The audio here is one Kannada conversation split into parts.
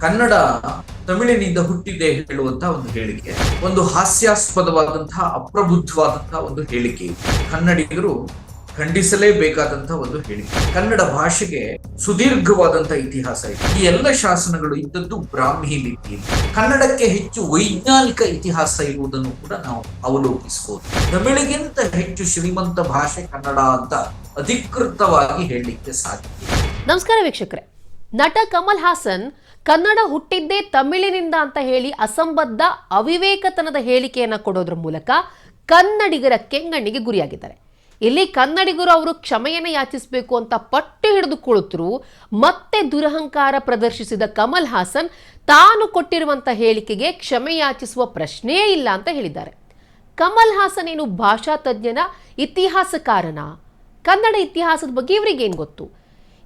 ಕನ್ನಡ ತಮಿಳಿನಿಂದ ಹುಟ್ಟಿದೆ ಹೇಳುವಂತಹ ಒಂದು ಹೇಳಿಕೆ. ಒಂದು ಹಾಸ್ಯಾಸ್ಪದವಾದಂತಹ ಅಪ್ರಬುದ್ಧವಾದಂತಹ ಒಂದು ಹೇಳಿಕೆ. ಕನ್ನಡಿಗರು ಖಂಡಿಸಲೇಬೇಕಾದಂತಹ ಒಂದು ಹೇಳಿಕೆ. ಕನ್ನಡ ಭಾಷೆಗೆ ಸುದೀರ್ಘವಾದಂತಹ ಇತಿಹಾಸ ಇದೆ. ಈ ಎಲ್ಲ ಶಾಸನಗಳು ಇದ್ದದ್ದು ಬ್ರಾಹ್ಮಿ ಲಿಪಿ. ಕನ್ನಡಕ್ಕೆ ಹೆಚ್ಚು ವೈಜ್ಞಾನಿಕ ಇತಿಹಾಸ ಇರುವುದನ್ನು ಕೂಡ ನಾವು ಅವಲೋಕಿಸಬಹುದು. ತಮಿಳಿಗಿಂತ ಹೆಚ್ಚು ಶ್ರೀಮಂತ ಭಾಷೆ ಕನ್ನಡ ಅಂತ ಅಧಿಕೃತವಾಗಿ ಹೇಳಲಿಕ್ಕೆ ಸಾಧ್ಯ. ನಮಸ್ಕಾರ ವೀಕ್ಷಕರೇ. ನಟ ಕಮಲ್ ಹಾಸನ್, ಕನ್ನಡ ಹುಟ್ಟಿದ್ದೇ ತಮಿಳಿನಿಂದ ಅಂತ ಹೇಳಿ ಅಸಂಬದ್ಧ ಅವಿವೇಕತನದ ಹೇಳಿಕೆಯನ್ನು ಕೊಡೋದ್ರ ಮೂಲಕ ಕನ್ನಡಿಗರ ಕೆಂಗಣ್ಣಿಗೆ ಗುರಿಯಾಗಿದ್ದಾರೆ. ಇಲ್ಲಿ ಕನ್ನಡಿಗರು ಅವರು ಕ್ಷಮೆಯನ್ನು ಯಾಚಿಸಬೇಕು ಅಂತ ಪಟ್ಟು ಹಿಡಿದು ಮತ್ತೆ ದುರಹಂಕಾರ ಪ್ರದರ್ಶಿಸಿದ ಕಮಲ್ ಹಾಸನ್ ತಾನು ಕೊಟ್ಟಿರುವಂಥ ಹೇಳಿಕೆಗೆ ಕ್ಷಮೆ ಯಾಚಿಸುವ ಪ್ರಶ್ನೆಯೇ ಇಲ್ಲ ಅಂತ ಹೇಳಿದ್ದಾರೆ. ಕಮಲ್ ಹಾಸನ್ ಏನು ಭಾಷಾ ತಜ್ಞನ ಇತಿಹಾಸಕಾರನ? ಕನ್ನಡ ಇತಿಹಾಸದ ಬಗ್ಗೆ ಇವರಿಗೇನು ಗೊತ್ತು?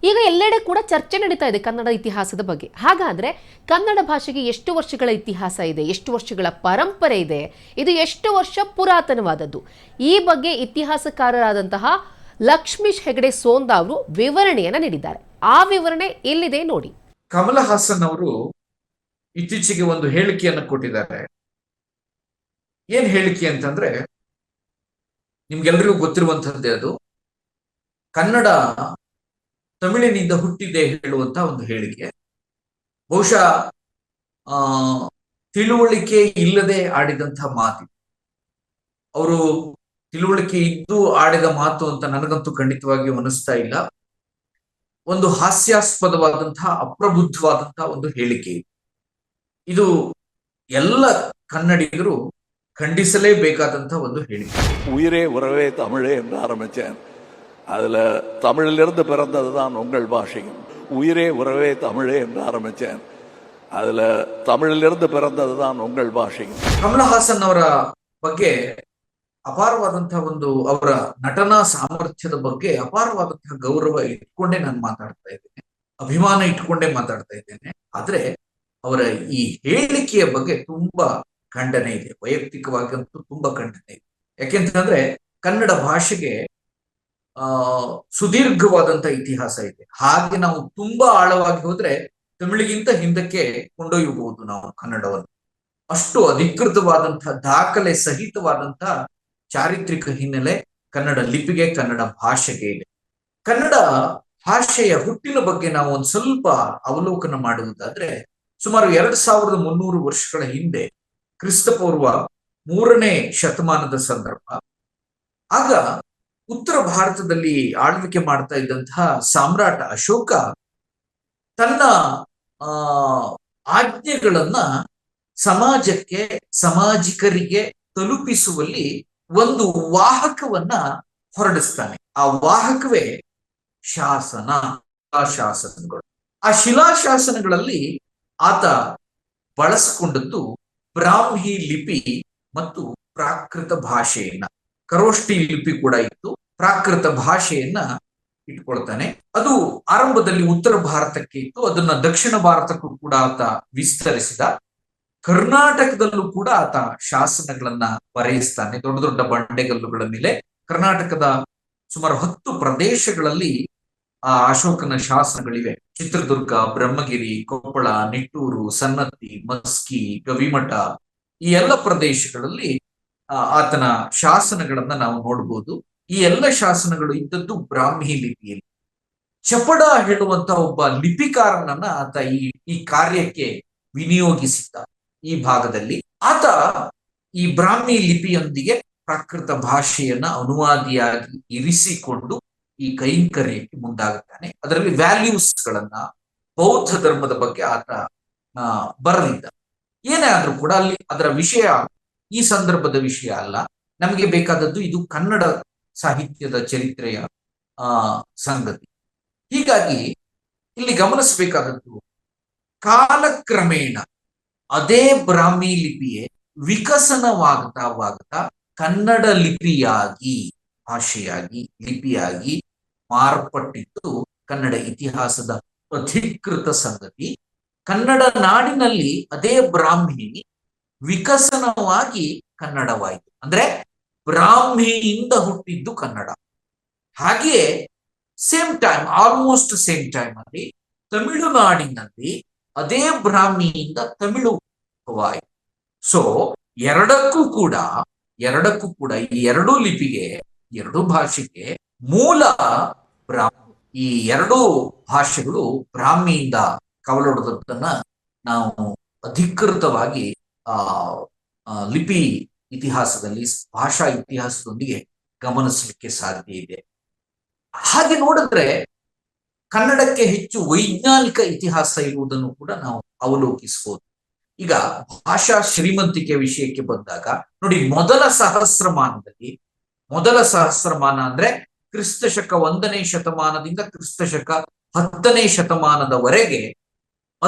ಈಗ ಎಲ್ಲೆಡೆ ಕೂಡ ಚರ್ಚೆ ನಡೀತಾ ಇದೆ ಕನ್ನಡ ಇತಿಹಾಸದ ಬಗ್ಗೆ. ಹಾಗಾದರೆ ಕನ್ನಡ ಭಾಷೆಗೆ ಎಷ್ಟು ವರ್ಷಗಳ ಇತಿಹಾಸ ಇದೆ? ಎಷ್ಟು ವರ್ಷಗಳ ಪರಂಪರೆ ಇದೆ? ಇದು ಎಷ್ಟು ವರ್ಷ ಪುರಾತನವಾದದ್ದು? ಈ ಬಗ್ಗೆ ಇತಿಹಾಸಕಾರರಾದಂತಹ ಲಕ್ಷ್ಮೀಶ್ ಹೆಗಡೆ ಸೋಂದ ಅವರು ವಿವರಣೆಯನ್ನ ನೀಡಿದ್ದಾರೆ. ಆ ವಿವರಣೆ ಎಲ್ಲಿದೆ ನೋಡಿ. ಕಮಲ ಹಾಸನ್ ಅವರು ಇತ್ತೀಚೆಗೆ ಒಂದು ಹೇಳಿಕೆಯನ್ನು ಕೊಟ್ಟಿದ್ದಾರೆ. ಏನ್ ಹೇಳಿಕೆ ಅಂತಂದ್ರೆ, ನಿಮ್ಗೆಲ್ರಿಗೂ ಗೊತ್ತಿರುವಂತಹದ್ದೇ ಅದು. ಕನ್ನಡ ತಮಿಳಿನಿಂದ ಹುಟ್ಟಿದೆ ಹೇಳುವಂತ ಒಂದು ಹೇಳಿಕೆ. ಬಹುಶಃ, ಆ, ತಿಳುವಳಿಕೆ ಇಲ್ಲದೆ ಆಡಿದಂತಹ ಮಾತು. ಅವರು ತಿಳುವಳಿಕೆ ಇದ್ದು ಆಡಿದ ಮಾತು ಅಂತ ನನಗಂತೂ ಖಂಡಿತವಾಗಿ ಅನಿಸ್ತಾ ಇಲ್ಲ. ಒಂದು ಹಾಸ್ಯಾಸ್ಪದವಾದಂತಹ ಅಪ್ರಬುದ್ಧವಾದಂತಹ ಒಂದು ಹೇಳಿಕೆ ಇದು. ಎಲ್ಲ ಕನ್ನಡಿಗರು ಖಂಡಿಸಲೇಬೇಕಾದಂತಹ ಒಂದು ಹೇಳಿಕೆ. ಉಯಿರೇ ಉರವೇ ತಮಿಳೇ ಎಂದು ಆರಂಭಿಸ அதில் தமிழிலிருந்து பிறந்தது தான் உங்கள் பாஷையும் உயிரே உறவே தமிழே என்று ஆரம்பித்தேன் அதில் தமிழிலிருந்து பிறந்தது தான் உங்கள் பாஷையும் ಕಮಲ ಹಾಸನ್ ಅವರ ಬಗ್ಗೆ ಅಪಾರವಾದಂತಹ ಒಂದು ಅವರ ನಟನಾ ಸಾಮರ್ಥ್ಯದ ಬಗ್ಗೆ ಅಪಾರವಾದಂತಹ ಗೌರವ ಇಟ್ಕೊಂಡೇ ನಾನು ಮಾತಾಡ್ತಾ ಇದ್ದೇನೆ ಅಭಿಮಾನ ಇಟ್ಕೊಂಡೇ ಮಾತಾಡ್ತಾ ಇದ್ದೇನೆ ಆದ್ರೆ ಅವರ ಈ ಹೇಳಿಕೆಯ ಬಗ್ಗೆ ತುಂಬಾ ಖಂಡನೆ ಇದೆ ವೈಯಕ್ತಿಕವಾಗಂತೂ ತುಂಬಾ ಖಂಡನೆ ಇದೆ ಯಾಕೆಂತಂದ್ರೆ ಕನ್ನಡ ಭಾಷೆಗೆ ಆ, ಸುದೀರ್ಘವಾದಂತ ಇತಿಹಾಸ ಇದೆ. ಹಾಗೆ ನಾವು ತುಂಬಾ ಆಳವಾಗಿ ಹೋದ್ರೆ ತಮಿಳಿಗಿಂತ ಹಿಂದಕ್ಕೆ ಕೊಂಡೊಯ್ಯಬಹುದು ನಾವು ಕನ್ನಡವನ್ನು. ಅಷ್ಟು ಅಧಿಕೃತವಾದಂತಹ ದಾಖಲೆ ಸಹಿತವಾದಂತಹ ಚಾರಿತ್ರಿಕ ಹಿನ್ನೆಲೆ ಕನ್ನಡ ಲಿಪಿಗೆ, ಕನ್ನಡ ಭಾಷೆಗೆ ಇದೆ. ಕನ್ನಡ ಭಾಷೆಯ ಹುಟ್ಟಿನ ಬಗ್ಗೆ ನಾವು ಒಂದು ಸ್ವಲ್ಪ ಅವಲೋಕನ ಮಾಡುವುದಾದ್ರೆ, ಸುಮಾರು ಎರಡ್ ಸಾವಿರದ ಮುನ್ನೂರು ವರ್ಷಗಳ ಹಿಂದೆ ಕ್ರಿಸ್ತಪೂರ್ವ ಮೂರನೇ ಶತಮಾನದ ಸಂದರ್ಭ. ಆಗ ಉತ್ತರ ಭಾರತದಲ್ಲಿ ಆಳ್ವಿಕೆ ಮಾಡ್ತಾ ಇದ್ದಂತಹ ಸಾಮ್ರಾಟ ಅಶೋಕ ತನ್ನ, ಆ, ಆಜ್ಞೆಗಳನ್ನ ಸಮಾಜಕ್ಕೆ, ಸಾಮಾಜಿಕರಿಗೆ ತಲುಪಿಸುವಲ್ಲಿ ಒಂದು ವಾಹಕವನ್ನ ಹೊರಡಿಸ್ತಾನೆ. ಆ ವಾಹಕವೇ ಶಾಸನ, ಶಿಲಾಶಾಸನಗಳು. ಆ ಶಿಲಾಶಾಸನಗಳಲ್ಲಿ ಆತ ಬಳಸಿಕೊಂಡದ್ದು ಬ್ರಾಹ್ಮಿ ಲಿಪಿ ಮತ್ತು ಪ್ರಾಕೃತ ಭಾಷೆಯನ್ನ. ಕರೋಷ್ಟಿ ಲಿಪಿ ಕೂಡ ಇತ್ತು. ಪ್ರಾಕೃತ ಭಾಷೆಯನ್ನ ಇಟ್ಕೊಳ್ತಾನೆ. ಅದು ಆರಂಭದಲ್ಲಿ ಉತ್ತರ ಭಾರತಕ್ಕೆ ಇತ್ತು. ಅದನ್ನ ದಕ್ಷಿಣ ಭಾರತಕ್ಕೂ ಕೂಡ ಆತ ವಿಸ್ತರಿಸಿದ. ಕರ್ನಾಟಕದಲ್ಲೂ ಕೂಡ ಆತ ಶಾಸನಗಳನ್ನ ಬರೆಯಿಸ್ತಾನೆ. ದೊಡ್ಡ ದೊಡ್ಡ ಬಂಡೆಗಲ್ಲುಗಳ ಮೇಲೆ. ಕರ್ನಾಟಕದ ಸುಮಾರು ಹತ್ತು ಪ್ರದೇಶಗಳಲ್ಲಿ ಆ ಅಶೋಕನ ಶಾಸನಗಳಿವೆ. ಚಿತ್ರದುರ್ಗ, ಬ್ರಹ್ಮಗಿರಿ, ಕೊಪ್ಪಳ, ನಿಟ್ಟೂರು ಸನ್ನತಿ ಮಸ್ಕಿ, ಗವಿಮಠ ಈ ಎಲ್ಲ ಪ್ರದೇಶಗಳಲ್ಲಿ ಆತನ ಶಾಸನಗಳನ್ನ ನಾವು ನೋಡ್ಬೋದು. ಈ ಎಲ್ಲ ಶಾಸನಗಳು ಇದ್ದದ್ದು ಬ್ರಾಹ್ಮಿ ಲಿಪಿಯಲ್ಲಿ. ಚಪಡ ಹೇಳುವಂತ ಒಬ್ಬ ಲಿಪಿಕಾರನನ್ನ ಆತ ಈ ಈ ಕಾರ್ಯಕ್ಕೆ ವಿನಿಯೋಗಿಸಿದ್ದ ಈ ಭಾಗದಲ್ಲಿ. ಆತ ಈ ಬ್ರಾಹ್ಮಿ ಲಿಪಿಯೊಂದಿಗೆ ಪ್ರಾಕೃತ ಭಾಷೆಯನ್ನ ಅನುವಾದಿಯಾಗಿ ಇರಿಸಿಕೊಂಡು ಈ ಕೈಂಕರ್ಯಕ್ಕೆ ಮುಂದಾಗುತ್ತಾನೆ. ಅದರಲ್ಲಿ ವ್ಯಾಲ್ಯೂಸ್ ಗಳನ್ನ ಬೌದ್ಧ ಧರ್ಮದ ಬಗ್ಗೆ ಆತ ಬರಲಿದ್ದ ಏನೇ ಆದ್ರೂ ಕೂಡ ಅಲ್ಲಿ ಅದರ ವಿಷಯ ಈ ಸಂದರ್ಭದ ವಿಷಯ ಅಲ್ಲ. ನಮಗೆ ಬೇಕಾದದ್ದು ಇದು ಕನ್ನಡ ಸಾಹಿತ್ಯದ ಚರಿತ್ರೆಯ, ಆ, ಸಂಗತಿ. ಹೀಗಾಗಿ ಇಲ್ಲಿ ಗಮನಿಸಬೇಕಾದದ್ದು ಕಾಲಕ್ರಮೇಣ ಅದೇ ಬ್ರಾಹ್ಮಿ ಲಿಪಿಯೇ ವಿಕಸನವಾಗ್ತಾ ವಾಗ್ತಾ ಕನ್ನಡ ಲಿಪಿಯಾಗಿ, ಭಾಷೆಯಾಗಿ, ಲಿಪಿಯಾಗಿ ಮಾರ್ಪಟ್ಟಿದ್ದು ಕನ್ನಡ ಇತಿಹಾಸದ ಅಧಿಕೃತ ಸಂಗತಿ. ಕನ್ನಡ ನಾಡಿನಲ್ಲಿ ಅದೇ ಬ್ರಾಹ್ಮಿ ವಿಕಸನವಾಗಿ ಕನ್ನಡವಾಯಿತು. ಅಂದ್ರೆ ಬ್ರಾಹ್ಮಿಯಿಂದ ಹುಟ್ಟಿದ್ದು ಕನ್ನಡ. ಹಾಗೆಯೇ same time almost same time ಅಲ್ಲಿ ತಮಿಳುನಾಡಿನಲ್ಲಿ ಅದೇ ಬ್ರಾಹ್ಮಿಯಿಂದ ತಮಿಳು ಉದ್ಭವವಾಯಿತು ಸೊ ಎರಡಕ್ಕೂ ಕೂಡ ಎರಡಕ್ಕೂ ಕೂಡ ಈ ಎರಡು ಲಿಪಿಗೆ, ಎರಡು ಭಾಷೆಗೆ ಮೂಲ ಬ್ರಾಹ್ಮಿ, ಈ ಎರಡೂ ಭಾಷೆಗಳು ಬ್ರಾಹ್ಮಿಯಿಂದ ಕವಲೊಡೆದದ್ದನ್ನ ನಾವು ಅಧಿಕೃತವಾಗಿ ಲಿಪಿ ಇತಿಹಾಸದಲ್ಲಿ, ಭಾಷಾ ಇತಿಹಾಸದೊಂದಿಗೆ ಗಮನಿಸಲಿಕ್ಕೆ ಸಾಧ್ಯ ಇದೆ. ಹಾಗೆ ನೋಡಿದ್ರೆ ಕನ್ನಡಕ್ಕೆ ಹೆಚ್ಚು ವೈಜ್ಞಾನಿಕ ಇತಿಹಾಸ ಇರುವುದನ್ನು ಕೂಡ ನಾವು ಅವಲೋಕಿಸಬಹುದು ಈಗ ಭಾಷಾ ಶ್ರೀಮಂತಿಕೆ ವಿಷಯಕ್ಕೆ ಬಂದಾಗ, ನೋಡಿ ಮೊದಲ ಸಹಸ್ರಮಾನದಲ್ಲಿ, ಮೊದಲ ಸಹಸ್ರಮಾನ ಅಂದ್ರೆ ಕ್ರಿಸ್ತಶಕ ಒಂದನೇ ಶತಮಾನದಿಂದ ಕ್ರಿಸ್ತಶಕ ಹತ್ತನೇ ಶತಮಾನದವರೆಗೆ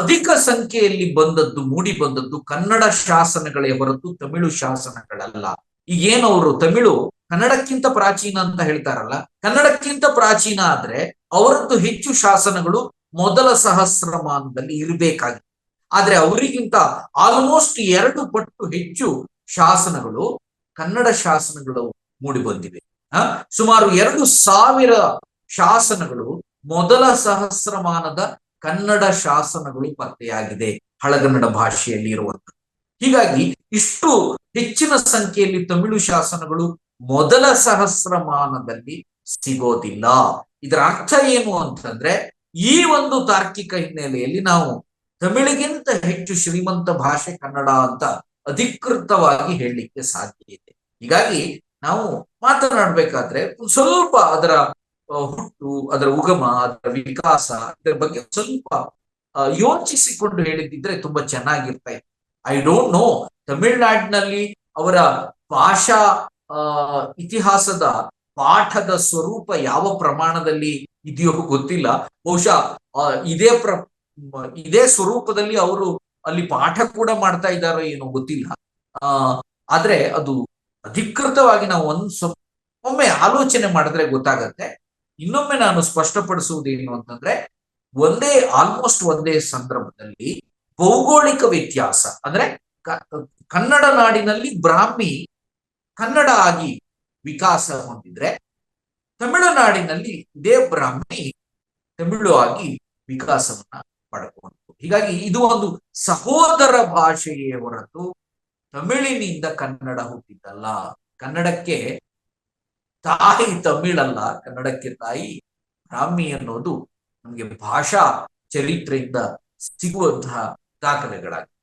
ಅಧಿಕ ಸಂಖ್ಯೆಯಲ್ಲಿ ಬಂದದ್ದು, ಮೂಡಿ ಬಂದದ್ದು ಕನ್ನಡ ಶಾಸನಗಳೇ ಹೊರತು ತಮಿಳು ಶಾಸನಗಳಲ್ಲ. ಈಗೇನು ಅವರು, ತಮಿಳು ಕನ್ನಡಕ್ಕಿಂತ ಪ್ರಾಚೀನ ಅಂತ ಹೇಳ್ತಾರಲ್ಲ, ಕನ್ನಡಕ್ಕಿಂತ ಪ್ರಾಚೀನ ಆದ್ರೆ ಅವರದ್ದು ಹೆಚ್ಚು ಶಾಸನಗಳು ಮೊದಲ ಸಹಸ್ರಮಾನದಲ್ಲಿ ಇರಬೇಕಾಗಿತ್ತು. ಆದ್ರೆ ಅವರಿಗಿಂತ ಆಲ್ಮೋಸ್ಟ್ ಎರಡು ಪಟ್ಟು ಹೆಚ್ಚು ಶಾಸನಗಳು ಕನ್ನಡ ಶಾಸನಗಳು ಮೂಡಿ ಬಂದಿವೆ. ಸುಮಾರು ಎರಡು ಸಾವಿರ ಶಾಸನಗಳು ಮೊದಲ ಸಹಸ್ರಮಾನದ ಕನ್ನಡ ಶಾಸನಗಳು ಪತ್ತೆಯಾಗಿದೆ ಹಳಗನ್ನಡ ಭಾಷೆಯಲ್ಲಿ ಇರುವಂತ. ಹೀಗಾಗಿ ಇಷ್ಟು ಹೆಚ್ಚಿನ ಸಂಖ್ಯೆಯಲ್ಲಿ ತಮಿಳು ಶಾಸನಗಳು ಮೊದಲ ಸಹಸ್ರಮಾನದಲ್ಲಿ ಸಿಗೋದಿಲ್ಲ. ಇದರ ಅರ್ಥ ಏನು ಅಂತಂದ್ರೆ ಈ ಒಂದು ತಾರ್ಕಿಕ ಹಿನ್ನೆಲೆಯಲ್ಲಿ ನಾವು ತಮಿಳಿಗಿಂತ ಹೆಚ್ಚು ಶ್ರೀಮಂತ ಭಾಷೆ ಕನ್ನಡ ಅಂತ ಅಧಿಕೃತವಾಗಿ ಹೇಳಲಿಕ್ಕೆ ಸಾಧ್ಯ ಇದೆ. ಹೀಗಾಗಿ ನಾವು ಮಾತನಾಡ್ಬೇಕಾದ್ರೆ ಸ್ವಲ್ಪ ಅದರ ಹುಟ್ಟು, ಅದರ ಉಗಮ, ಅದರ ವಿಕಾಸ, ಇದರ ಬಗ್ಗೆ ಸ್ವಲ್ಪ ಯೋಚಿಸಿಕೊಂಡು ಹೇಳಿದ್ದಿದ್ರೆ ತುಂಬಾ ಚೆನ್ನಾಗಿರ್ತಾ. ಇತ್ತು ಐ ಡೋಂಟ್ ನೋ ತಮಿಳ್ನಾಡಿನಲ್ಲಿ ಅವರ ಭಾಷಾ ಇತಿಹಾಸದ ಪಾಠದ ಸ್ವರೂಪ ಯಾವ ಪ್ರಮಾಣದಲ್ಲಿ ಇದೆಯೋ ಗೊತ್ತಿಲ್ಲ. ಬಹುಶಃ ಇದೇ ಪ್ರ, ಇದೇ ಸ್ವರೂಪದಲ್ಲಿ ಅವರು ಅಲ್ಲಿ ಪಾಠ ಕೂಡ ಮಾಡ್ತಾ ಇದ್ದಾರೋ ಏನೋ ಗೊತ್ತಿಲ್ಲ. ಆ ಆದ್ರೆ ಅದು ಅಧಿಕೃತವಾಗಿ ನಾವು ಒಂದ್ ಒಮ್ಮೆ ಆಲೋಚನೆ ಮಾಡಿದ್ರೆ ಗೊತ್ತಾಗತ್ತೆ. ಇನ್ನೊಮ್ಮೆ ನಾನು ಸ್ಪಷ್ಟಪಡಿಸುವುದೇನು ಅಂತಂದ್ರೆ, ಒಂದೇ ಆಲ್ಮೋಸ್ಟ್ ಒಂದೇ ಸಂದರ್ಭದಲ್ಲಿ ಭೌಗೋಳಿಕ ವ್ಯತ್ಯಾಸ, ಅಂದ್ರೆ ಕನ್ನಡ ನಾಡಿನಲ್ಲಿ ಬ್ರಾಹ್ಮಿ ಕನ್ನಡ ಆಗಿ ವಿಕಾಸ ಹೊಂದಿದ್ರೆ, ತಮಿಳುನಾಡಿನಲ್ಲಿ ಇದೇ ಬ್ರಾಹ್ಮಿ ತಮಿಳು ಆಗಿ ವಿಕಾಸವನ್ನ ಪಡ್ಕೊಂಡು ಹೀಗಾಗಿ ಇದು ಒಂದು ಸಹೋದರ ಭಾಷೆಯೇ ಹೊರತು ತಮಿಳಿನಿಂದ ಕನ್ನಡ ಹುಟ್ಟಿದ್ದಲ್ಲ. ಕನ್ನಡಕ್ಕೆ ತಾಯಿ ತಮಿಳಲ್ಲ ಕನ್ನಡಕ್ಕೆ ತಾಯಿ. ಬ್ರಾಹ್ಮಿ ಅನ್ನೋದು ನಮಗೆ ಭಾಷಾ ಚರಿತ್ರೆಯಿಂದ ಸಿಗುವಂತಹ ದಾಖಲೆಗಳಾಗಿವೆ.